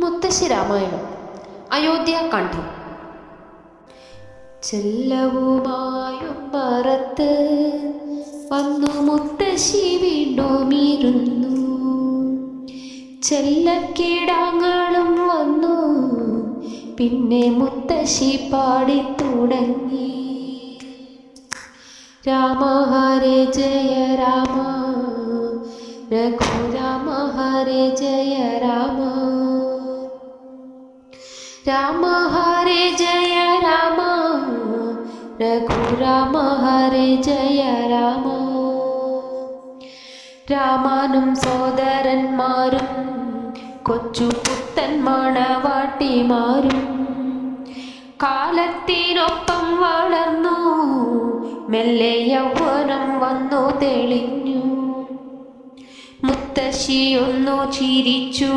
മുത്തശ്ശി രാമായണം അയോധ്യാകാന്ഡം ചെല്ലവുമായും മറത്ത് വന്നു മുത്തശ്ശി വീണ്ടും ഇരുന്നു. ചെല്ലക്കീടാങ്ങളും വന്നു പിന്നെ മുത്തശ്ശി പാടി തുടങ്ങി. രാമ ഹരേ ജയ രാമ രഘുരാമ ഹരേ ജയ രാമ. രാമ ഹരേ ജയ രാമ രഘുരാമ ഹരേ ജയ രാമ രാമാനും സോദരന്മാരും കൊച്ചു പുത്തൻ മണവാട്ടിമാരും കാലത്തിനൊപ്പം വളർന്നു മെല്ലെ യൗവനം വന്നു തെളിഞ്ഞു। മുത്തശ്ശിയൊന്നു ചിരിച്ചു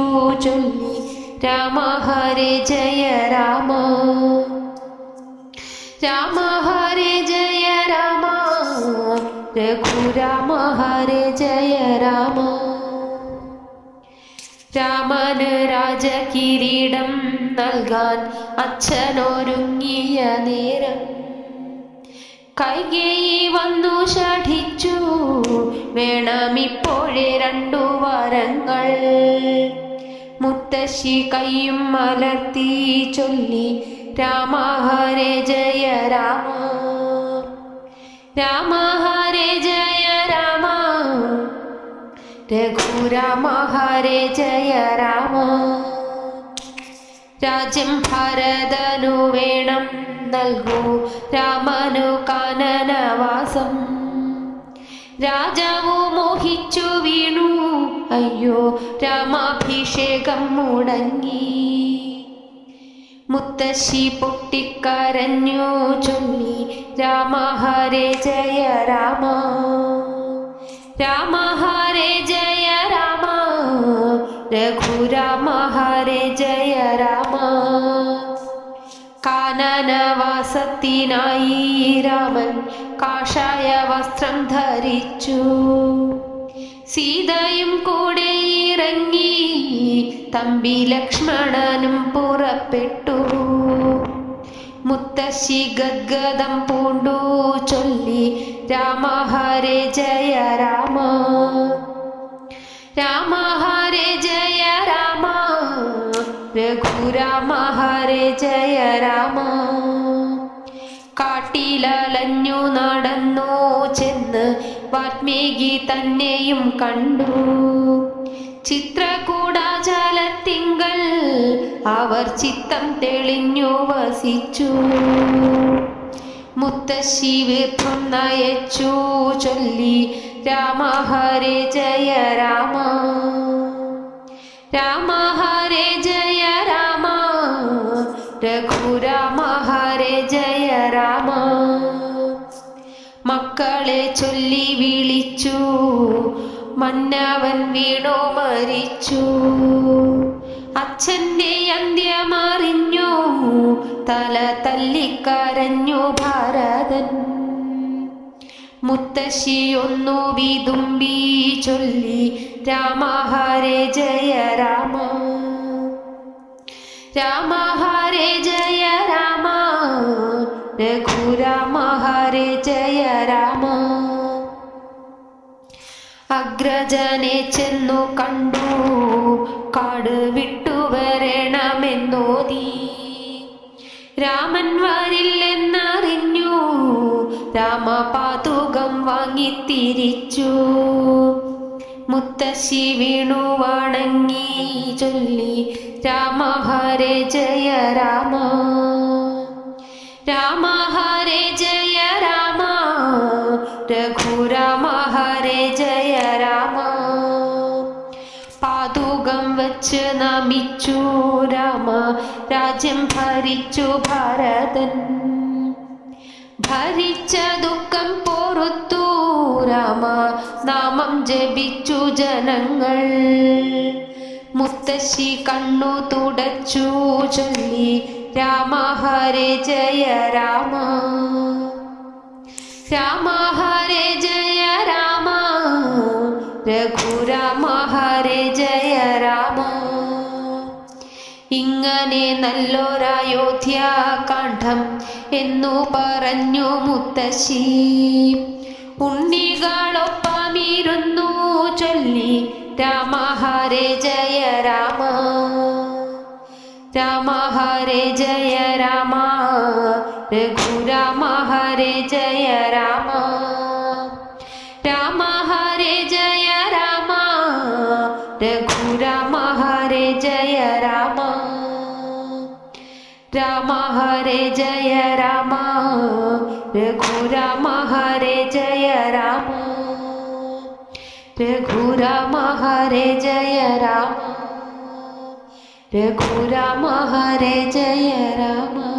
ചൊല്ലി രാമ ഹരേ ജയ രാമ. രാമ ഹരേ ജയ രാമ. രഘുരാമ ഹരേ ജയ രാമ. രാമന് രാജകിരീടം നൽകാൻ അച്ഛനൊരുങ്ങിയ നേരം. കൈകേയി വന്നു ഷഠിച്ചു വേണമിപ്പോഴേ രണ്ടു വരങ്ങൾ. മുത്തശ്ശി കൈയും മലർത്തി ചൊല്ലി രാമ ഹരേ ജയ രാമ. രാമ ഹരേ ജയ രാമ. രഘുരാമ ഹരേ ജയ രാമ. രാജ്യം ഭരതനു വേണം നൽകൂ രാമനു കാനനവാസം. രാജാവു മോഹിച്ചു വീണു അയ്യോ രാമാഭിഷേകം മുടങ്ങി. മുത്തശ്ശി പൊട്ടിക്കരഞ്ഞു ചൊല്ലി രാമ ഹരേ ജയ രാമ. രാമ ഹരേ ജയ രാമ. രഘുരാമ ജയ രാമ. കാനനവാസത്തിനായി രാമൻ കാഷായ വസ്ത്രം ധരിച്ചു. സീതയും കൂടെ ഇറങ്ങി തമ്പി ലക്ഷ്മണനും പുറപ്പെട്ടു. മുത്തശ്ശി ഗദ്ഗതം പൂണ്ടു ചൊല്ലി രാമ ഹരേ ജയ രാമ. രാമ ഹരേ ജയ രാമ. രഘുരാമ ഹരേ ജയ രാമ. കാട്ടിലലഞ്ഞു നടന്നു ചെന്ന് വാത്മീകി തന്നെയും കണ്ടു. ചിത്രകൂടാചാലത്തിങ്കൾ അവർ ചിത്തം തെളിഞ്ഞു വസിച്ചു. മുത്തശ്ശി വീർപ്പം നയച്ചു ചൊല്ലി രാമ ഹരേ ജയ രാമ. രാമ ഹരേ ജയ മന്നവൻ വീണു മരിച്ചു. അച്ഛന്റെ അന്ത്യമറിഞ്ഞു തല തല്ലിക്കരഞ്ഞു ഭാരതൻ. മുത്തശ്ശി ഒന്നു വിതുമ്പി ചൊല്ലി രാമ ഹരേ ജയ രാമ. രാമ ഹരേ ജയ രാമ രഘുരാമ അഗ്രജനെ ചെന്നു കണ്ടു. കാട് വിട്ടുവരണമെന്നോതി രാമൻ വരില്ലെന്നറിഞ്ഞു. രാമപാതുകം വാങ്ങി തിരിച്ചു മുത്തശ്ശി വീണു വണങ്ങി ചൊല്ലി. രാമ ഹരേ ജയ രാമ. രാമ ഹരേ ജയ രാമ. രഘുരാമ നമിച്ചു രാമ രാജ്യം ഭരിച്ചു ഭാരതൻ. ഭരിച്ച ദുഃഖം പൊറുത്തു രാമ നാമം ജപിച്ചു ജനങ്ങൾ. മുത്തശ്ശി കണ്ണു തുടച്ചു ചൊല്ലി രാമ ഹരേ ജയ രാമ. രാമ ഹരേ ജയ രാമ രഘുരാമ ഹരേ ജയ രാമ. ഇങ്ങനെ നല്ലൊരയോധ്യ കാണ്ഡം എന്നു പറഞ്ഞു മുത്തശ്ശി. ഉണ്ണികളൊപ്പമിരുന്നു ചൊല്ലി രാമ ഹരേ ജയ രാമ. രാമ ജയ രാമ. രഘുരാമ ജയ राम हरे जय राम। रघुराम हरे जय राम। रघुराम हरे जय राम। रघुराम हरे जय राम।